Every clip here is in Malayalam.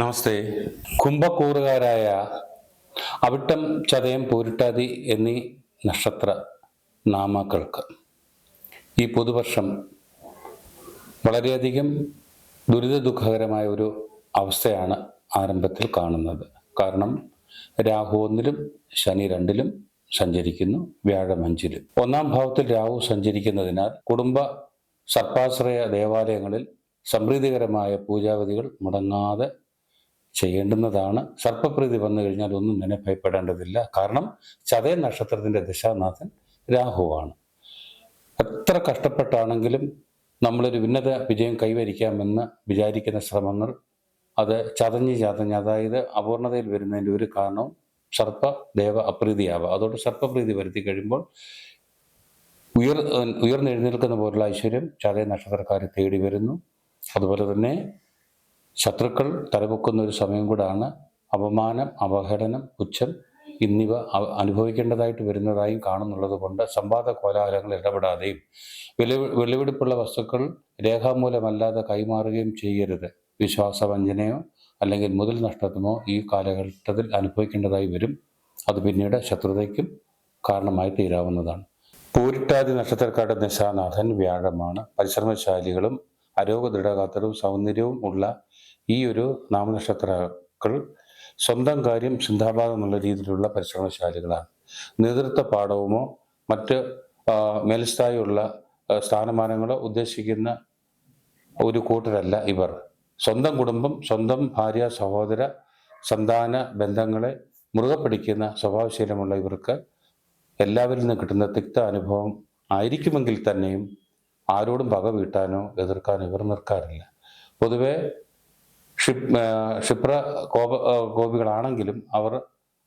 നമസ്തേ. കുംഭക്കൂറുകാരായ അവിട്ടം ചതയം പൂരിട്ടാതി എന്നീ നക്ഷത്ര നാമാക്കൾക്ക്. ഈ പുതുവർഷം വളരെയധികം ദുരിത ദുഃഖകരമായ ഒരു അവസ്ഥയാണ് ആരംഭത്തിൽ കാണുന്നത്. കാരണം രാഹു ഒന്നിലും ശനി രണ്ടിലും സഞ്ചരിക്കുന്നു വ്യാഴം അഞ്ചിലും. ഒന്നാം ഭാവത്തിൽ രാഹു സഞ്ചരിക്കുന്നതിനാൽ കുടുംബ സർപ്പാശ്രയ ദേവാലയങ്ങളിൽ സംപ്രീതികരമായ പൂജാവിധികൾ മുടങ്ങാതെ ചെയ്യേണ്ടുന്നതാണ്. സർപ്പപ്രീതി വന്നു കഴിഞ്ഞാൽ ഒന്നും തന്നെ ഭയപ്പെടേണ്ടതില്ല. കാരണം ചതയ നക്ഷത്രത്തിന്റെ ദിശാനാഥൻ രാഹുവാണ്. എത്ര കഷ്ടപ്പെട്ടാണെങ്കിലും നമ്മളൊരു ഉന്നത വിജയം കൈവരിക്കാമെന്ന് വിചാരിക്കുന്ന ശ്രമങ്ങൾ അത് ചതഞ്ഞ് ചതഞ്ഞ് അതായത് അപൂർണതയിൽ വരുന്നതിന്റെ ഒരു കാരണവും സർപ്പ ദേവ അപ്രീതിയാവാം അതോട് സർപ്പപ്രീതി വരുത്തി കഴിയുമ്പോൾ ഉയർ ഉയർന്നെഴുന്നേൽക്കുന്ന പോലുള്ള ഐശ്വര്യം ചതയ നക്ഷത്രക്കാരെ തേടി വരുന്നു. അതുപോലെ തന്നെ ശത്രുക്കൾ തലപൊക്കുന്ന ഒരു സമയം കൂടാണ്. അപമാനം അപഹരണം പുച്ഛം എന്നിവ അനുഭവിക്കേണ്ടതായിട്ട് വരുന്നതായും കാണുന്നുള്ളത് കൊണ്ട് സംവാദ കോലാഹലങ്ങൾ ഇടപെടാതെയും വില വെളിവെടുപ്പുള്ള വസ്തുക്കൾ രേഖാമൂലമല്ലാതെ കൈമാറുകയും ചെയ്യരുത്. വിശ്വാസവഞ്ചനയോ അല്ലെങ്കിൽ മുതൽ നഷ്ടമോ ഈ കാലഘട്ടത്തിൽ അനുഭവിക്കേണ്ടതായി വരും. അത് പിന്നീട് ശത്രുതയ്ക്കും കാരണമായി തീരാവുന്നതാണ്. പൂരിട്ടാതി നക്ഷത്രക്കാരുടെ നിശാനാഥൻ വ്യാഴമാണ്. പരിശ്രമശാലികളും അരോഗദൃഢഗാത്രവും സൗന്ദര്യവും ഉള്ള ഈ ഒരു നാമനക്ഷത്രക്കൾ സ്വന്തം കാര്യം ചിന്താഭാഗം എന്നുള്ള രീതിയിലുള്ള പരിശ്രമശാലികളാണ്. നേതൃത്വ പാഠവുമോ മറ്റ് മേൽസ്ഥായുള്ള സ്ഥാനമാനങ്ങളോ ഉദ്ദേശിക്കുന്ന ഒരു കൂട്ടരല്ല ഇവർ. സ്വന്തം കുടുംബം സ്വന്തം ഭാര്യ സഹോദര സന്താന ബന്ധങ്ങളെ മുറുകെ പിടിക്കുന്ന സ്വഭാവശീലമുള്ള ഇവർക്ക് എല്ലാവരിൽ നിന്ന് കിട്ടുന്ന തിക്ത അനുഭവം ആയിരിക്കുമെങ്കിൽ തന്നെയും ആരോടും പക വീട്ടാനോ എതിർക്കാനോ ഇവർ നിൽക്കാറില്ല. പൊതുവെ ക്ഷിപ് ക്ഷിപ്ര കോപ കോപികളാണെങ്കിലും അവർ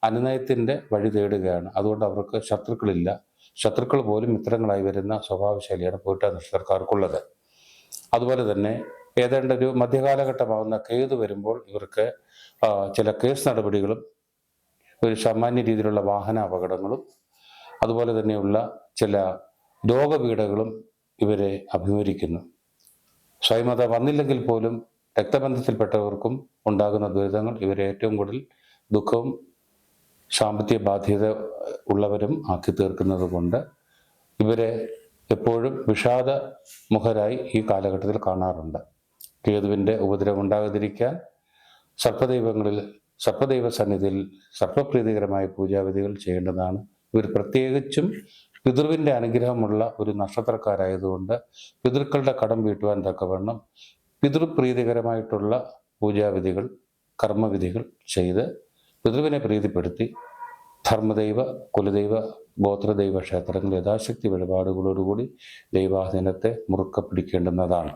അനുനയത്തിന്റെ വഴി തേടുകയാണ്. അതുകൊണ്ട് അവർക്ക് ശത്രുക്കളില്ല. ശത്രുക്കൾ പോലും മിത്രങ്ങളായി വരുന്ന സ്വഭാവശൈലിയാണ് പോയിട്ട് നക്ഷത്രക്കാർക്കുള്ളത്. അതുപോലെ തന്നെ ഏതാണ്ട് ഒരു മധ്യകാലഘട്ടമാകുന്ന കേത് വരുമ്പോൾ ഇവർക്ക് ചില കേസ് നടപടികളും ഒരു സാമാന്യ രീതിയിലുള്ള വാഹന അപകടങ്ങളും അതുപോലെ തന്നെയുള്ള ചില രോഗപീഠകളും ഇവരെ അഭിമുഖിക്കുന്നു സ്വയമത വന്നില്ലെങ്കിൽ പോലും രക്തബന്ധത്തിൽപ്പെട്ടവർക്കും ഉണ്ടാകുന്ന ദുരിതങ്ങൾ ഇവരെ ഏറ്റവും കൂടുതൽ ദുഃഖവും സാമ്പത്തിക ബാധ്യത ഉള്ളവരും ആക്കി തീർക്കുന്നത് കൊണ്ട് ഇവരെ എപ്പോഴും വിഷാദ മുഖരായി ഈ കാലഘട്ടത്തിൽ കാണാറുണ്ട്. കേതുവിന്റെ ഉപദ്രവം ഉണ്ടാകാതിരിക്കാൻ സർപ്പദൈവങ്ങളിൽ സർപ്പദൈവ സന്നിധിയിൽ സർപ്പപ്രീതികരമായ പൂജാവിധികൾ ചെയ്യേണ്ടതാണ്. ഇവർ പ്രത്യേകിച്ചും പിതൃവിന്റെ അനുഗ്രഹമുള്ള ഒരു നക്ഷത്രക്കാരായതുകൊണ്ട് പിതൃക്കളുടെ കടം വീട്ടുവാൻ തക്കവണ്ണം പിതൃപ്രീതികരമായിട്ടുള്ള പൂജാവിധികൾ കർമ്മവിധികൾ ചെയ്ത് പിതൃവിനെ പ്രീതിപ്പെടുത്തി ധർമ്മദൈവ കുലദൈവ ഗോത്രദൈവ ക്ഷേത്രങ്ങൾ യഥാശക്തി വഴിപാടുകളോടുകൂടി ദൈവാധീനത്തെ മുറുക്ക പിടിക്കേണ്ടുന്നതാണ്